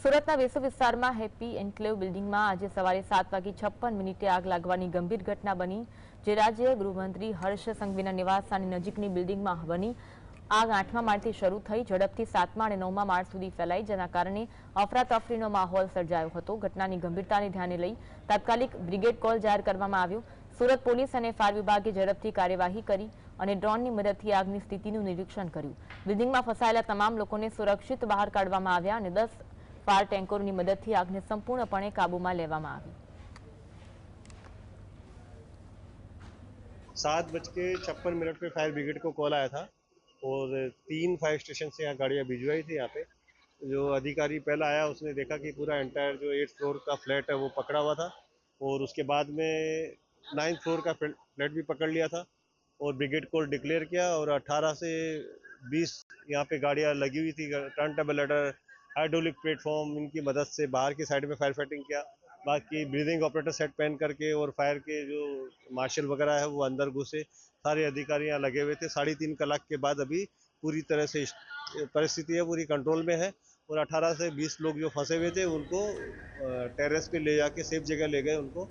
સુરતના વેસુ વિસ્તારમાં happy enclave બિલ્ડિંગમાં આજે સવારે સાત વાગે છપ્પન મિનિટે આગ લાગવાની ગંભીર ઘટના બની જે રાજ્ય ગૃહમંત્રી હર્ષ સંઘવીના નિવાસસ્થાનની નજીકની બિલ્ડિંગમાં બની આગ આઠમા માળથી શરૂ થઈ ઝડપથી સાતમા અને નવમા માળ સુધી ફેલાઈ જેના કારણે અફરાતફરીનો માહોલ સર્જાયો હતો ઘટનાની ગંભીરતાને ધ્યાને લઈ તાત્કાલિક બ્રિગેડ કોલ જાહેર કરવામાં આવ્યો સુરત પોલીસ અને ફાયર વિભાગે ઝડપથી કાર્યવાહી કરી અને ડ્રોનની મદદથી આગની સ્થિતિનું નિરીક્ષણ કર્યું બિલ્ડિંગમાં ફસાયેલા તમામ લોકોને સુરક્ષિત બહાર કાઢવામાં આવ્યા અને દસ ફાયર ટેન્કરોની મદદથી આગને સંપૂર્ણપણે કાબૂમાં લેવામાં આવી सात बज के छप्पन मिनट पे फायर ब्रिगेड को कॉल आया था और तीन फायर स्टेशन से यहाँ गाड़ियाँ भिजवाई थी यहाँ पे जो अधिकारी पहला आया उसने देखा कि पूरा एंटायर जो एट फ्लोर का फ्लैट है वो पकड़ा हुआ था और उसके बाद में नाइन्थ फ्लोर का फ्लैट भी पकड़ लिया था और ब्रिगेड को डिक्लेयर किया और 18 से 20 यहाँ पे गाड़ियाँ लगी हुई थी turntable ladder hydraulic platform इनकी मदद से बाहर की साइड में फायर फाइटिंग किया। बाकी ब्रीदिंग ऑपरेटर सेट पहन करके और फायर के जो मार्शल वगैरह है, वो अंदर घुसे। सारे अधिकारी यहाँ लगे हुए थे। साढ़े तीन कलाक के बाद अभी पूरी तरह से परिस्थिति है, पूरी कंट्रोल में है। और 18 से 20 लोग जो फंसे हुए थे, उनको टेरेस पे ले जाके सेफ़ जगह ले गए उनको।